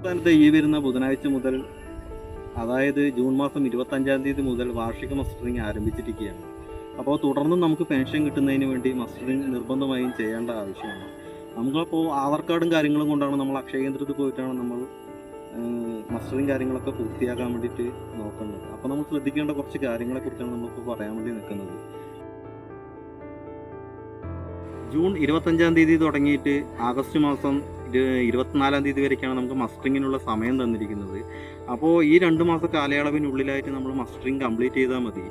സംസ്ഥാനത്ത് ഈ വരുന്ന ബുധനാഴ്ച മുതൽ അതായത് ജൂൺ മാസം ഇരുപത്തഞ്ചാം തീയതി മുതൽ വാർഷിക മസ്റ്ററിങ് ആരംഭിച്ചിരിക്കുകയാണ്. അപ്പോൾ തുടർന്നും നമുക്ക് പെൻഷൻ കിട്ടുന്നതിന് വേണ്ടി മസ്റ്ററിങ് നിർബന്ധമായും ചെയ്യേണ്ട ആവശ്യമാണ്. നമുക്കപ്പോൾ ആധാർ കാർഡും കാര്യങ്ങളും കൊണ്ടാണ് നമ്മൾ അക്ഷയ കേന്ദ്രത്തിൽ പോയിട്ടാണ് നമ്മൾ മസ്റ്ററിങ് കാര്യങ്ങളൊക്കെ പൂർത്തിയാക്കാൻ വേണ്ടിയിട്ട് നോക്കുന്നത്. അപ്പോൾ നമ്മൾ ശ്രദ്ധിക്കേണ്ട കുറച്ച് കാര്യങ്ങളെക്കുറിച്ചാണ് നമുക്ക് പറയാൻ വേണ്ടി നിൽക്കുന്നത്. ജൂൺ ഇരുപത്തഞ്ചാം തീയതി തുടങ്ങിയിട്ട് ആഗസ്റ്റ് മാസം ഇരുപത്തിനാലാം തീയതി വരേക്കാണ് നമുക്ക് മസ്റ്ററിങ്ങിനുള്ള സമയം തന്നിരിക്കുന്നത്. അപ്പോൾ ഈ രണ്ട് മാസ കാലയളവിനുള്ളിലായിട്ട് നമ്മൾ മസ്റ്ററിങ് കംപ്ലീറ്റ് ചെയ്താൽ മതി.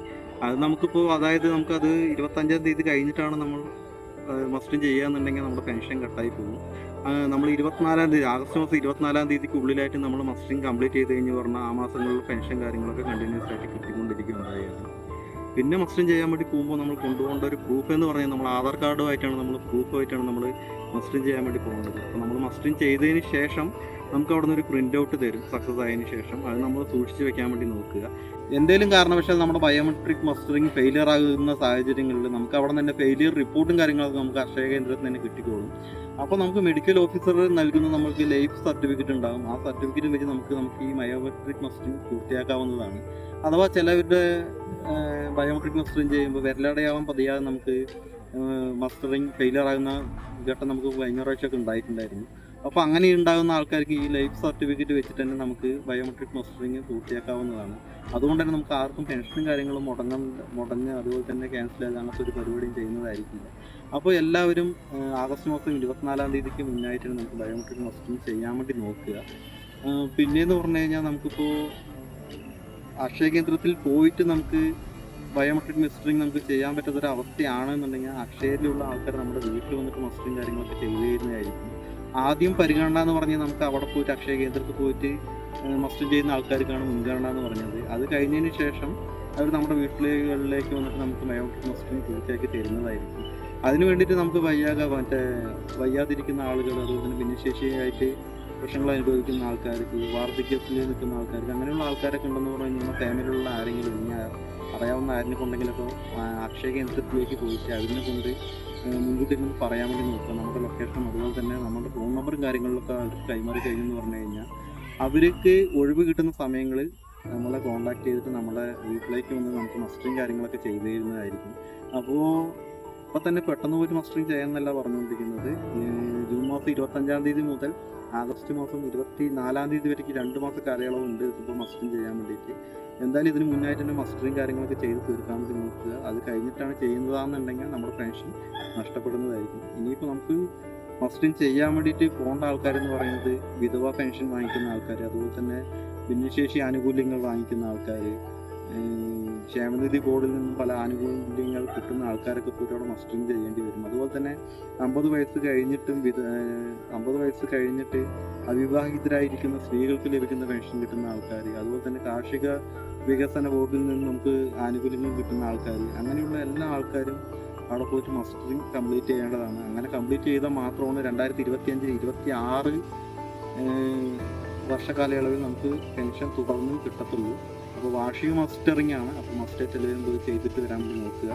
അത് നമുക്കിപ്പോൾ അതായത് നമുക്കത് ഇരുപത്തഞ്ചാം തീയതി കഴിഞ്ഞിട്ടാണ് നമ്മൾ മസ്റ്ററിങ് ചെയ്യുകയെന്നുണ്ടെങ്കിൽ നമ്മുടെ പെൻഷൻ കട്ടായി പോകും. നമ്മൾ ഇരുപത്തിനാലാം തീയതി ആഗസ്റ്റ് മാസം ഇരുപത്തിനാലാം തീയതിക്ക് ഉള്ളിലായിട്ട് നമ്മൾ മസ്റ്ററിങ് കംപ്ലീറ്റ് ചെയ്ത് കഴിഞ്ഞ് പറഞ്ഞാൽ ആ മാസങ്ങളിൽ പെൻഷൻ കാര്യങ്ങളൊക്കെ കണ്ടിന്യൂസ് ആയിട്ട് കിട്ടിക്കൊണ്ടിരിക്കുന്നുണ്ടായിരുന്നു പിന്നെ മസ്റ്ററിങ് ചെയ്യാൻ വേണ്ടി പോകുമ്പോൾ നമ്മൾ കൊണ്ടുപോകേണ്ട ഒരു പ്രൂഫ് എന്ന് പറയുന്നത് നമ്മൾ ആധാർ കാർഡുമായിട്ടാണ് നമ്മൾ പ്രൂഫുമായിട്ടാണ് നമ്മൾ മസ്റ്ററിങ് ചെയ്യാൻ വേണ്ടി പോകുന്നത്. അപ്പോൾ നമ്മൾ മസ്റ്ററിങ് ചെയ്തതിന് ശേഷം നമുക്ക് അവിടെ നിന്ന് ഒരു പ്രിന്റ് ഔട്ട് തരും സക്സസ് ആയതിനു ശേഷം. അത് നമ്മൾ സൂക്ഷിച്ച് വെക്കാൻ വേണ്ടി നോക്കുക. എന്തെങ്കിലും കാരണവശാൽ നമ്മുടെ ബയോമെട്രിക് മസ്റ്ററിങ് ഫെയിലിയർ ആകുന്ന സാഹചര്യങ്ങളിൽ നമുക്ക് അവിടെ തന്നെ ഫെയിലിയർ റിപ്പോർട്ടും കാര്യങ്ങളൊക്കെ നമുക്ക് അക്ഷയ കേന്ദ്രത്തിൽ തന്നെ കിട്ടിക്കോളും. അപ്പോൾ നമുക്ക് മെഡിക്കൽ ഓഫീസർ നൽകുന്ന നമുക്ക് ലൈഫ് സർട്ടിഫിക്കറ്റ് ഉണ്ടാകും. ആ സർട്ടിഫിക്കറ്റ് വെച്ച് നമുക്ക് നമുക്ക് ഈ ബയോമെട്രിക് മസ്റ്ററിങ് പൂർത്തിയാക്കാവുന്നതാണ്. അഥവാ ചിലവരുടെ ബയോമെട്രിക് മസ്റ്ററിങ് ചെയ്യുമ്പോൾ വിരലടയാവാൻ പതിയാതെ നമുക്ക് മസ്റ്ററിങ് ഫെയിലിയർ ആകുന്ന ഘട്ടം നമുക്ക് കഴിഞ്ഞ പ്രാവശ്യമൊക്കെ ഉണ്ടായിട്ടുണ്ടായിരുന്നു. അപ്പോൾ അങ്ങനെ ഉണ്ടാകുന്ന ആൾക്കാർക്ക് ഈ ലൈഫ് സർട്ടിഫിക്കറ്റ് വെച്ചിട്ട് തന്നെ നമുക്ക് ബയോമെട്രിക് മസ്റ്ററിങ് പൂർത്തിയാക്കാവുന്നതാണ്. അതുകൊണ്ട് തന്നെ നമുക്ക് ആർക്കും പെൻഷനും കാര്യങ്ങളും മുടങ്ങ മുടങ്ങ് അതുപോലെ തന്നെ ക്യാൻസൽ ചെയ്ത് അങ്ങനത്തെ ഒരു പരിപാടിയും ചെയ്യുന്നതായിരിക്കില്ല. അപ്പോൾ എല്ലാവരും ആഗസ്റ്റ് മാസം ഇരുപത്തിനാലാം തീയതിക്ക് മുന്നായിട്ട് നമുക്ക് ബയോമെട്രിക് മസ്റ്ററിങ് ചെയ്യാൻ വേണ്ടി നോക്കുക. പിന്നെയെന്ന് പറഞ്ഞു കഴിഞ്ഞാൽ നമുക്കിപ്പോൾ അക്ഷയ കേന്ദ്രത്തിൽ പോയിട്ട് നമുക്ക് ബയോമെട്രിക് മസ്റ്ററിങ് നമുക്ക് ചെയ്യാൻ പറ്റാത്തൊരു അവസ്ഥയാണെന്നുണ്ടെങ്കിൽ അക്ഷയയിലുള്ള ആൾക്കാർ നമ്മുടെ വീട്ടിൽ വന്നിട്ട് മസ്റ്ററിങ് കാര്യങ്ങളൊക്കെ ചെയ്തു തരുന്നതായിരിക്കും ആദ്യം പരിഗണന എന്ന് പറഞ്ഞാൽ നമുക്ക് അവിടെ പോയിട്ട് അക്ഷയ കേന്ദ്രത്തിൽ പോയിട്ട് മസ്റ്റ് ചെയ്യുന്ന ആൾക്കാർക്കാണ് മുൻഗണന എന്ന് പറഞ്ഞത്. അത് കഴിഞ്ഞതിന് ശേഷം അവർ നമ്മുടെ വീട്ടിലേക്ക് വന്നിട്ട് നമുക്ക് മയോട്ടിക് മസ്റ്ററിങ് പൂർത്തിയാക്കി തരുന്നതായിരിക്കും. അതിന് വേണ്ടിയിട്ട് നമുക്ക് വയ്യാക മറ്റേ വയ്യാതിരിക്കുന്ന ആളുകൾ അതുപോലെ തന്നെ ഭിന്നശേഷിയായിട്ട് പ്രശ്നങ്ങൾ അനുഭവിക്കുന്ന ആൾക്കാർക്ക് വാർദ്ധക്യത്തിൽ നിൽക്കുന്ന ആൾക്കാർക്ക് അങ്ങനെയുള്ള ആൾക്കാരൊക്കെ ഉണ്ടെന്ന് പറഞ്ഞു കഴിഞ്ഞാൽ ഫാമിലിയിലുള്ള ആരെങ്കിലും ഇനി അറിയാവുന്ന ആരെങ്കിലും കൊണ്ടെങ്കിലും ആ, അക്ഷയ കേന്ദ്രത്തിലേക്ക് പോയിട്ട് അതിനെ കൊണ്ട് മുൻകൂട്ടി നമുക്ക് പറയാൻ വേണ്ടി നോക്കുക. നമ്മുടെ ലൊക്കേഷൻ അതുപോലെ തന്നെ നമ്മുടെ ഫോൺ നമ്പറും കാര്യങ്ങളിലൊക്കെ അവർക്ക് കൈമാറി കഴിഞ്ഞെന്ന് പറഞ്ഞു കഴിഞ്ഞാൽ അവർക്ക് ഒഴിവ് കിട്ടുന്ന സമയങ്ങളിൽ നമ്മളെ കോൺടാക്ട് ചെയ്തിട്ട് നമ്മളെ വീട്ടിലേക്ക് വന്ന് നമുക്ക് മസ്റ്റും കാര്യങ്ങളൊക്കെ ചെയ്തു തരുന്നതായിരിക്കും. അപ്പോൾ ഇപ്പോൾ തന്നെ പെട്ടെന്ന് പോയിട്ട് മസ്റ്ററിങ് ചെയ്യാമെന്നല്ല പറഞ്ഞുകൊണ്ടിരിക്കുന്നത്. ജൂൺ മാസം ഇരുപത്തഞ്ചാം തീയതി മുതൽ ആഗസ്റ്റ് മാസം ഇരുപത്തി നാലാം തീയതി വരേക്ക് രണ്ട് മാസം കാലയളവ് ഉണ്ട് ഇപ്പോൾ മസ്റ്ററിങ് ചെയ്യാൻ വേണ്ടിയിട്ട്. എന്തായാലും ഇതിന് മുന്നായിട്ട് തന്നെ മസ്റ്ററിങ് കാര്യങ്ങളൊക്കെ ചെയ്ത് തീർക്കാൻ വേണ്ടി നോക്കുക അത് കഴിഞ്ഞിട്ടാണ് ചെയ്യുന്നതാണെന്നുണ്ടെങ്കിൽ നമ്മുടെ പെൻഷൻ നഷ്ടപ്പെടുന്നതായിരിക്കും. ഇനിയിപ്പോൾ നമുക്ക് മസ്റ്ററിങ് ചെയ്യാൻ വേണ്ടിയിട്ട് പോകേണ്ട ആൾക്കാരെന്ന് പറയുന്നത് വിധവ പെൻഷൻ വാങ്ങിക്കുന്ന ആൾക്കാർ അതുപോലെ തന്നെ ഭിന്നശേഷി ആനുകൂല്യങ്ങൾ വാങ്ങിക്കുന്ന ആൾക്കാർ ക്ഷേമനിധി ബോർഡിൽ നിന്നും പല ആനുകൂല്യങ്ങൾ കിട്ടുന്ന ആൾക്കാരൊക്കെ പോയിട്ട് അവിടെ മസ്റ്ററിങ് ചെയ്യേണ്ടി വരും. അതുപോലെ തന്നെ അമ്പത് വയസ്സ് കഴിഞ്ഞിട്ടും വിധ അമ്പത് വയസ്സ് കഴിഞ്ഞിട്ട് അവിവാഹിതരായിരിക്കുന്ന സ്ത്രീകൾക്ക് ലഭിക്കുന്ന പെൻഷൻ കിട്ടുന്ന ആൾക്കാർ അതുപോലെ തന്നെ കാർഷിക വികസന ബോർഡിൽ നിന്ന് നമുക്ക് ആനുകൂല്യങ്ങൾ കിട്ടുന്ന ആൾക്കാർ അങ്ങനെയുള്ള എല്ലാ ആൾക്കാരും അവിടെ പോയിട്ട് മസ്റ്ററിങ് കംപ്ലീറ്റ് ചെയ്യേണ്ടതാണ്. അങ്ങനെ കംപ്ലീറ്റ് ചെയ്താൽ മാത്രമാണ് രണ്ടായിരത്തി ഇരുപത്തി അഞ്ച് ഇരുപത്തി ആറ് വർഷകാലയളവിൽ നമുക്ക് പെൻഷൻ തുടർന്നും കിട്ടത്തുള്ളൂ. അപ്പോൾ വാർഷിക മസ്റ്ററിങ് ആണ് അപ്പോൾ മസ്റ്റേറ്റ് എല്ലാവരും പോയി ചെയ്തിട്ട് വരാൻ വേണ്ടി നോക്കുക.